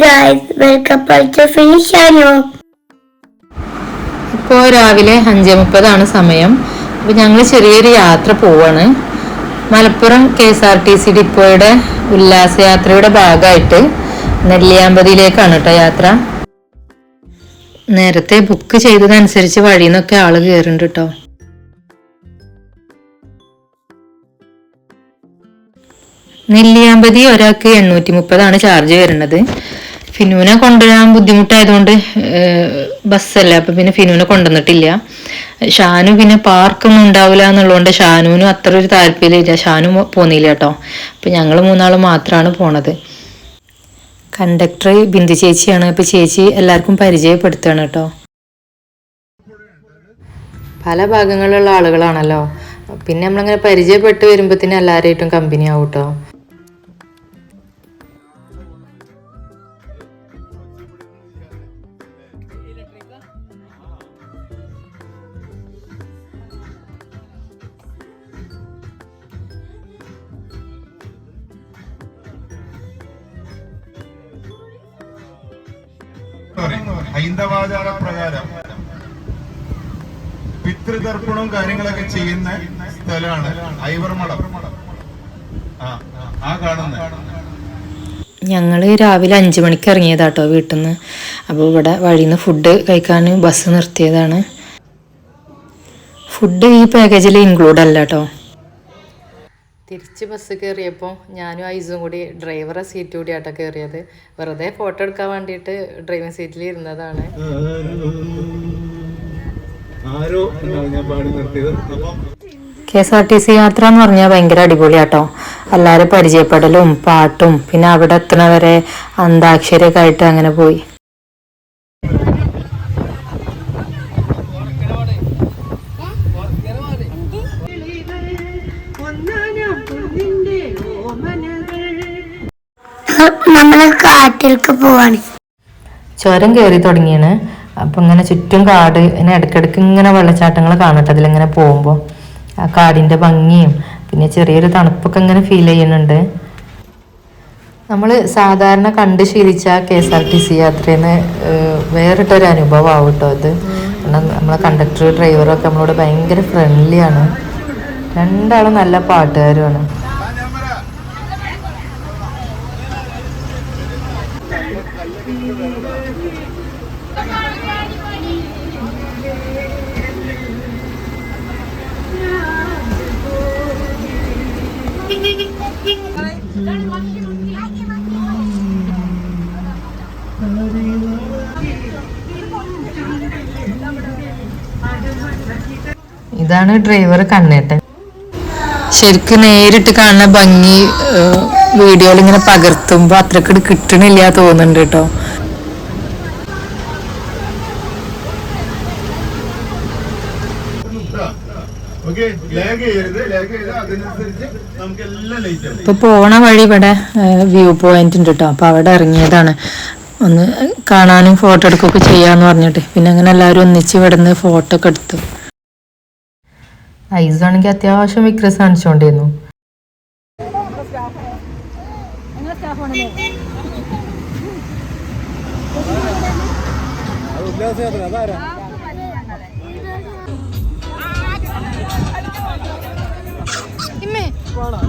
guys, welcome Finish Channel. ഇപ്പോൾ രാവിലെ അഞ്ചേ മുപ്പതാണ് സമയം. അപ്പോൾ ഞങ്ങൾ ചെറിയൊരു യാത്ര പോവാണ്. Malappuram K S R T C ഡിപ്പോയുടെ ഉല്ലാസയാത്രയുടെ ഭാഗമായിട്ട് നെല്ലിയാമ്പതിയിലേക്കാണ് കേട്ടോ യാത്ര. നേരത്തെ ബുക്ക് ചെയ്തതനുസരിച്ച് വഴിയിൽ നിന്നൊക്കെ ആൾ കയറുന്നുണ്ട് കേട്ടോ നെല്ലിയാമ്പതി ഒരാൾക്ക് എണ്ണൂറ്റി മുപ്പതാണ് ചാർജ് വരുന്നത്. ഫിനുവിനെ കൊണ്ടുവരാൻ ബുദ്ധിമുട്ടായതുകൊണ്ട് ബസ്സല്ല അപ്പം പിന്നെ ഫിനുവിനെ കൊണ്ടുവന്നിട്ടില്ല. ഷാനു പിന്നെ പാർക്കൊന്നും ഉണ്ടാവില്ല എന്നുള്ളതുകൊണ്ട് ഷാനുവിനും അത്ര ഒരു താല്പര്യമില്ല. ഷാനു പോന്നില്ല കേട്ടോ. അപ്പം ഞങ്ങൾ മൂന്നാൾ മാത്രമാണ് പോണത്. കണ്ടക്ടർ ബിന്ദു ചേച്ചിയാണ്. അപ്പം ചേച്ചി എല്ലാവർക്കും പരിചയപ്പെടുത്തുകയാണ് കേട്ടോ. പല ഭാഗങ്ങളിലുള്ള ആളുകളാണല്ലോ. പിന്നെ നമ്മളിങ്ങനെ പരിചയപ്പെട്ട് വരുമ്പോഴത്തേനും എല്ലാവരായിട്ടും കമ്പനി ആവും കേട്ടോ. ഹൈന്ദവാചാര പ്രകാരം പിതൃതർപ്പണവും കാര്യങ്ങളൊക്കെ ചെയ്യുന്ന സ്ഥലമാണ് ഐവർമഠം ആ ആ കാണുന്ന. ഞങ്ങൾ രാവിലെ അഞ്ച് മണിക്ക് ഇറങ്ങിയതാട്ടോ വീട്ടിൽ നിന്ന് അപ്പോൾ ഇവിടെ വഴിയിൽ നിന്ന് ഫുഡ് കഴിക്കാൻ ബസ് നിർത്തിയതാണ്. ഫുഡ് ഈ പാക്കേജിൽ ഇൻക്ലൂഡ് അല്ല കേട്ടോ തിരിച്ച് ബസ് കയറിയപ്പോൾ ഞാനും ഐസും കൂടി ഡ്രൈവറെ സീറ്റ് കൂടി ആട്ടോ കയറിയത് വെറുതെ ഫോട്ടോ എടുക്കാൻ വേണ്ടിയിട്ട് ഡ്രൈവിംഗ് സീറ്റിൽ ഇരുന്നതാണ്. K S R T C യാത്ര എന്ന് പറഞ്ഞാൽ ഭയങ്കര അടിപൊളിയാട്ടോ. എല്ലാവരും പരിചയപ്പെടലും പാട്ടും പിന്നെ അവിടെ എത്തണ വരെ അന്താക്ഷരിയൊക്കെ ആയിട്ട് അങ്ങനെ പോയി. നമ്മൾ കാട്ടിലേക്ക് പോവാണ്. ചുരം കയറി തുടങ്ങിയാണ്. അപ്പൊ ഇങ്ങനെ ചുറ്റും കാട് ഇങ്ങനെ ഇടയ്ക്കിടയ്ക്ക് ഇങ്ങനെ വെള്ളച്ചാട്ടങ്ങൾ കാണട്ടെ അതിലിങ്ങനെ പോകുമ്പോൾ ആ കാടിന്റെ ഭംഗിയും പിന്നെ ചെറിയൊരു തണുപ്പൊക്കെ ഇങ്ങനെ ഫീൽ ചെയ്യുന്നുണ്ട്. നമ്മൾ സാധാരണ കണ്ട് ശീലിച്ച K S R T C യാത്രയെന്ന് വേറിട്ടൊരു അനുഭവമാവും കേട്ടോ അത്. കാരണം നമ്മളെ കണ്ടക്ടർ ഡ്രൈവറും ഒക്കെ നമ്മളോട് ഭയങ്കര ഫ്രണ്ട്ലിയാണ് രണ്ടാളും നല്ല പാട്ടുകാരുമാണ്. ഇതാണ് ഡ്രൈവർ കണ്ണേട്ടൻ. ശരിക്കും നേരിട്ട് കാണുന്ന ഭംഗി വീഡിയോയിൽ ഇങ്ങനെ പകർത്തുമ്പോ അത്രയ്ക്ക് കിട്ടണില്ല തോന്നുന്നുണ്ട് കേട്ടോ. ഇപ്പൊ പോണ വഴി ഇവിടെ വ്യൂ പോയിന്റ് ഉണ്ട് കേട്ടോ. അപ്പൊ അവിടെ ഇറങ്ങിയതാണ്. ഒന്ന് കാണാനും ഫോട്ടോ എടുക്കുകയൊക്കെ ചെയ്യാന്ന് പറഞ്ഞിട്ട്. പിന്നെ അങ്ങനെ എല്ലാവരും ഒന്നിച്ച് ഇവിടെ നിന്ന് ഫോട്ടോ ഒക്കെ എടുത്തു. ഐസ് ആണെങ്കിൽ അത്യാവശ്യം വിക്രസ് കാണിച്ചോണ്ടിരുന്നു.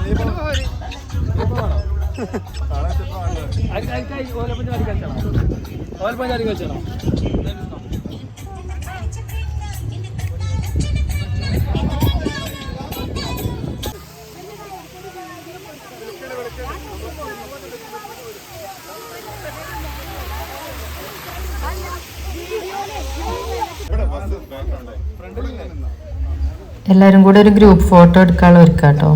ഇവിടെ ബസ് ബാക്ക്ഗ്രൗണ്ട് ഫ്രണ്ടിൽ എല്ലാരും കൂടെ ഒരു ഗ്രൂപ്പ് ഫോട്ടോ എടുക്കാനുള്ള ഒരുക്കാട്ടോ.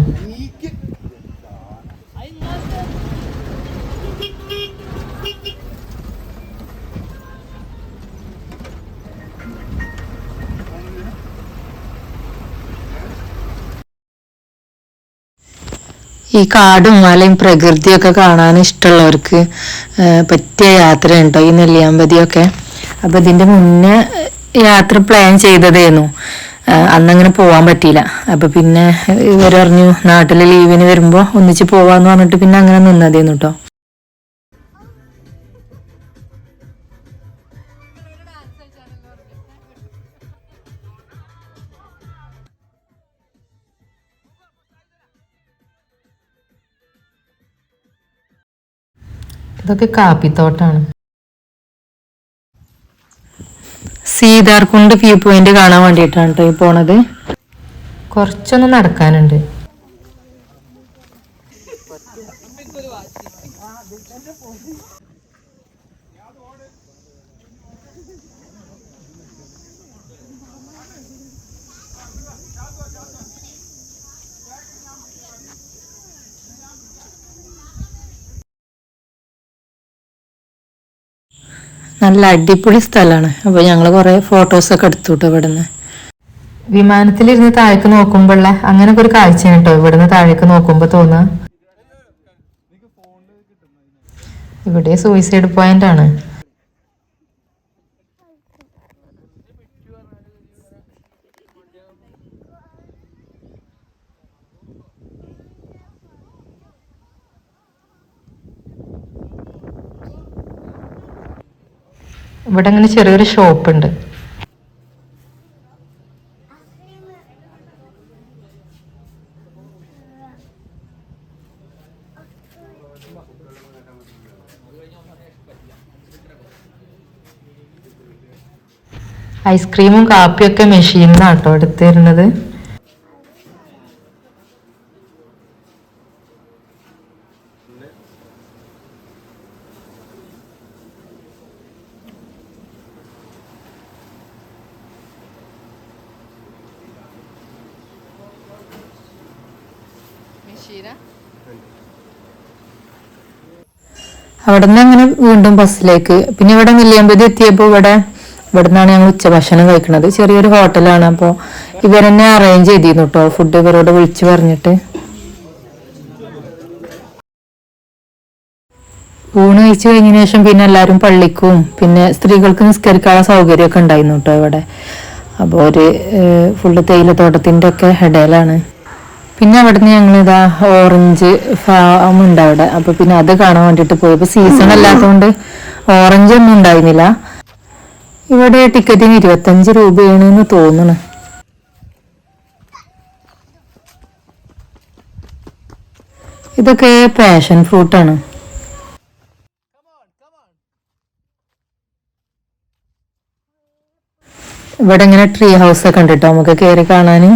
ഈ കാടും മലയും പ്രകൃതിയൊക്കെ കാണാൻ ഇഷ്ടമുള്ളവർക്ക് പറ്റിയ യാത്ര ഉണ്ടോ ഈ നെല്ലിയാമ്പതിയൊക്കെ. അപ്പൊ ഇതിന്റെ മുന്നേ യാത്ര പ്ലാൻ ചെയ്തതേന്നു. അന്നങ്ങനെ പോകാൻ പറ്റിയില്ല. അപ്പൊ പിന്നെ ഇവരറിഞ്ഞു നാട്ടിലെ ലീവിന് വരുമ്പോൾ ഒന്നിച്ച് പോവാന്ന് പറഞ്ഞിട്ട് പിന്നെ അങ്ങനെ നിന്നതേന്നു കേട്ടോ ഇതൊക്കെ കാപ്പിത്തോട്ടാണ്. സീതാർകുണ്ട് വ്യൂ പോയിന്റ് കാണാൻ വേണ്ടിയിട്ടാണ് കേട്ടോ ഈ പോണത്. കുറച്ചൊന്ന് നടക്കാനുണ്ട്. നല്ല അടിപൊളി സ്ഥലമാണ് അപ്പോൾ ഞങ്ങൾ കുറേ ഫോട്ടോസൊക്കെ എടുത്തു കേട്ടോ ഇവിടുന്ന്. വിമാനത്തിലിരുന്ന് താഴേക്ക് നോക്കുമ്പോഴുള്ള അങ്ങനെ ഒരു കാഴ്ചയാണ് കേട്ടോ ഇവിടുന്ന് താഴേക്ക് നോക്കുമ്പോൾ തോന്നുക ഇവിടെ സൂയിസൈഡ് പോയിന്റ് ആണ്. ഇവിടെ അങ്ങനെ ചെറിയൊരു ഷോപ്പ് ഉണ്ട് ഐസ്ക്രീമും കാപ്പിയൊക്കെ മെഷീനിന്നാട്ടോ എടുത്തു തരുന്നത് അവിടെ നിന്ന് അങ്ങനെ വീണ്ടും ബസ്സിലേക്ക്. പിന്നെ ഇവിടെ നെല്ലിയമ്പതി എത്തിയപ്പോൾ ഇവിടെ ഇവിടെ നിന്നാണ് ഞങ്ങൾ ഉച്ചഭക്ഷണം കഴിക്കുന്നത്. ചെറിയൊരു ഹോട്ടലാണ്. അപ്പോൾ ഇവരെന്നെ അറേഞ്ച് ചെയ്തിരുന്നു കേട്ടോ ഫുഡ് ഇവരോട് വിളിച്ചു പറഞ്ഞിട്ട്. ഊണ് കഴിച്ചു കഴിഞ്ഞ ശേഷം പിന്നെ എല്ലാവരും പള്ളിക്കും പിന്നെ സ്ത്രീകൾക്ക് നിസ്കരിക്കാനുള്ള സൗകര്യമൊക്കെ ഉണ്ടായിരുന്നു കേട്ടോ ഇവിടെ. അപ്പോൾ ഒരു ഫുള്ള് തേയിലത്തോട്ടത്തിന്റെ ഒക്കെ ഇടയിലാണ്. പിന്നെ അവിടുന്ന് ഞങ്ങൾ ഇതാ ഓറഞ്ച് ഫാം ഉണ്ട് അവിടെ. അപ്പൊ പിന്നെ അത് കാണാൻ വേണ്ടിട്ട് പോയി അപ്പൊ സീസൺ അല്ലാത്തതുകൊണ്ട് ഓറഞ്ച് ഒന്നും ഉണ്ടായിരുന്നില്ല. ഇവിടെ ടിക്കറ്റിന് ഇരുപത്തഞ്ച് രൂപയാണ് എന്ന് തോന്നുന്നു. ഇതൊക്കെ പാഷൻ ഫ്രൂട്ടാണ് ഇവിടെ ഇങ്ങനെ ട്രീ ഹൗസ് ഒക്കെ ഉണ്ട് കേട്ടോ നമുക്ക് കയറി കാണാന്.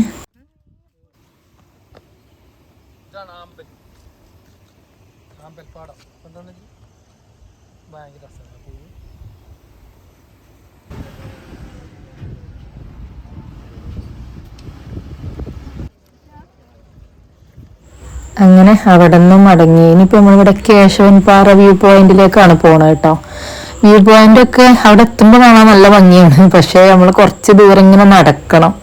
അങ്ങനെ അവിടെ നിന്നും മടങ്ങി. ഇനിയിപ്പോ നമ്മളിവിടെ കേശവൻ പാറ വ്യൂ പോയിന്റിലേക്കാണ് പോണത് കേട്ടോ. വ്യൂ പോയിന്റ് ഒക്കെ അവിടെ എത്തുമ്പോൾ കാണാൻ നല്ല ഭംഗിയാണ്. പക്ഷേ നമ്മൾ കുറച്ച് ദൂരം ഇങ്ങനെ നടക്കണം.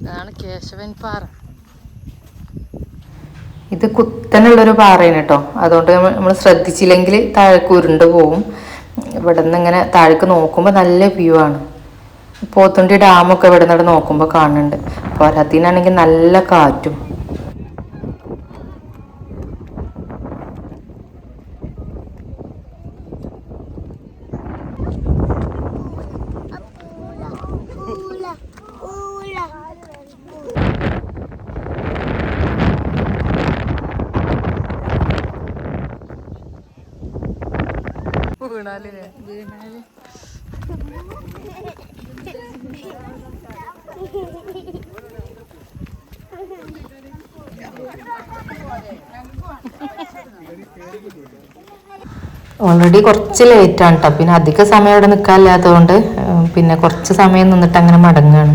ഇതാണ് കേശവൻ പാറ. ഇത് കുത്തനുള്ളൊരു പാറയാണ് കേട്ടോ അതുകൊണ്ട് നമ്മൾ ശ്രദ്ധിച്ചില്ലെങ്കിൽ താഴേക്ക് ഉരുണ്ട് പോവും. ഇവിടെ നിന്ന് ഇങ്ങനെ താഴേക്ക് നോക്കുമ്പോൾ നല്ല വ്യൂ ആണ്. പോത്തുണ്ടി ഡാമൊക്കെ ഇവിടെ നിന്ന് നോക്കുമ്പോൾ കാണുന്നുണ്ട്. പോരാത്തിനാണെങ്കിൽ നല്ല കാറ്റും. ഓൾറെഡി കുറച്ച് ലേറ്റ് ആണ് കേട്ടോ പിന്നെ അധിക സമയം അവിടെ നിൽക്കാനില്ലാത്തതുകൊണ്ട് പിന്നെ കുറച്ച് സമയം നിന്നിട്ട് അങ്ങനെ മടങ്ങാണ്.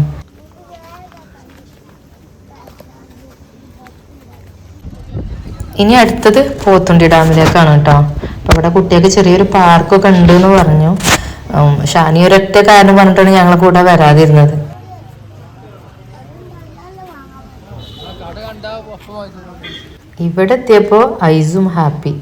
ഇനി അടുത്തത് പോത്തുണ്ടി ഡാമിലേക്കാണ് കേട്ടോ അപ്പൊ ഇവിടെ കുട്ടികൾക്ക് ചെറിയൊരു പാർക്കൊക്കെ ഉണ്ട് എന്ന് പറഞ്ഞു ഷാനി ഒരൊറ്റ കാരണം പറഞ്ഞിട്ടാണ് ഞങ്ങളെ കൂടെ വരാതിരുന്നത്. ഇവിടെ എത്തിയപ്പോ ഐസും ഹാപ്പി.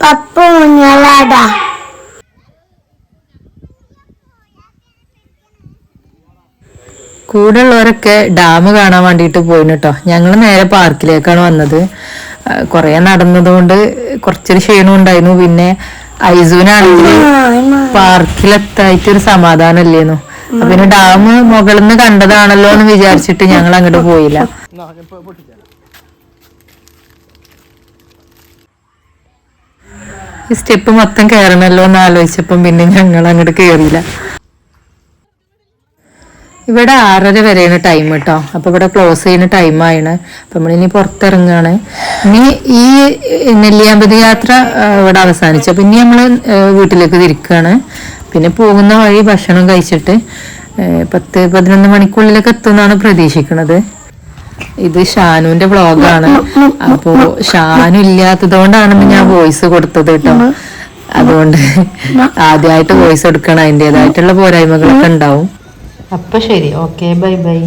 പപ്പ ഊഞ്ഞാലാടാ കൂടെ ഉള്ളവരൊക്കെ ഡാം കാണാൻ വേണ്ടിയിട്ട് പോയിന് കേട്ടോ ഞങ്ങൾ നേരെ പാർക്കിലേക്കാണ് വന്നത്. കുറേ നടന്നതുകൊണ്ട് കുറച്ചൊരു ക്ഷീണം ഉണ്ടായിരുന്നു. പിന്നെ ഐസൂനാണെങ്കിൽ പാർക്കിലെത്തായിട്ട് ഒരു സമാധാനം ഇല്ലേന്നു പിന്നെ ഡാം മുകളിൽ നിന്ന് കണ്ടതാണല്ലോ എന്ന് വിചാരിച്ചിട്ട് ഞങ്ങൾ അങ്ങോട്ട് പോയില്ല. ഈ സ്റ്റെപ്പ് മൊത്തം കയറണല്ലോ എന്ന് ആലോചിച്ചപ്പം പിന്നെ ഞങ്ങൾ അങ്ങോട്ട് കയറിയില്ല ഇവിടെ ആറര വരെയാണ് ടൈം കേട്ടോ അപ്പൊ ഇവിടെ ക്ലോസ് ചെയ്യുന്ന ടൈമാണ് അപ്പൊ നമ്മളിനി പുറത്തിറങ്ങാണ്. ഇനി ഈ നെല്ലിയാമ്പതി യാത്ര ഇവിടെ അവസാനിച്ചു. പിന്നെ നമ്മൾ വീട്ടിലേക്ക് തിരിക്കുകയാണ് പിന്നെ പോകുന്ന വഴി ഭക്ഷണം കഴിച്ചിട്ട് പത്ത് പതിനൊന്ന് മണിക്കുള്ളിലൊക്കെ എത്തുമെന്നാണ് പ്രതീക്ഷിക്കുന്നത് ഇത് ഷാനുവിന്റെ വ്ളോഗാണ് അപ്പോ ഷാനു ഇല്ലാത്തത് കൊണ്ടാണ് ഞാൻ വോയിസ് കൊടുത്തത് കേട്ടോ. അതുകൊണ്ട് ആദ്യമായിട്ട് വോയിസ് കൊടുക്കണം അതിന്റെതായിട്ടുള്ള പോരായ്മകളൊക്കെ ഉണ്ടാവും. അപ്പൊ ശരി. Okay bye bye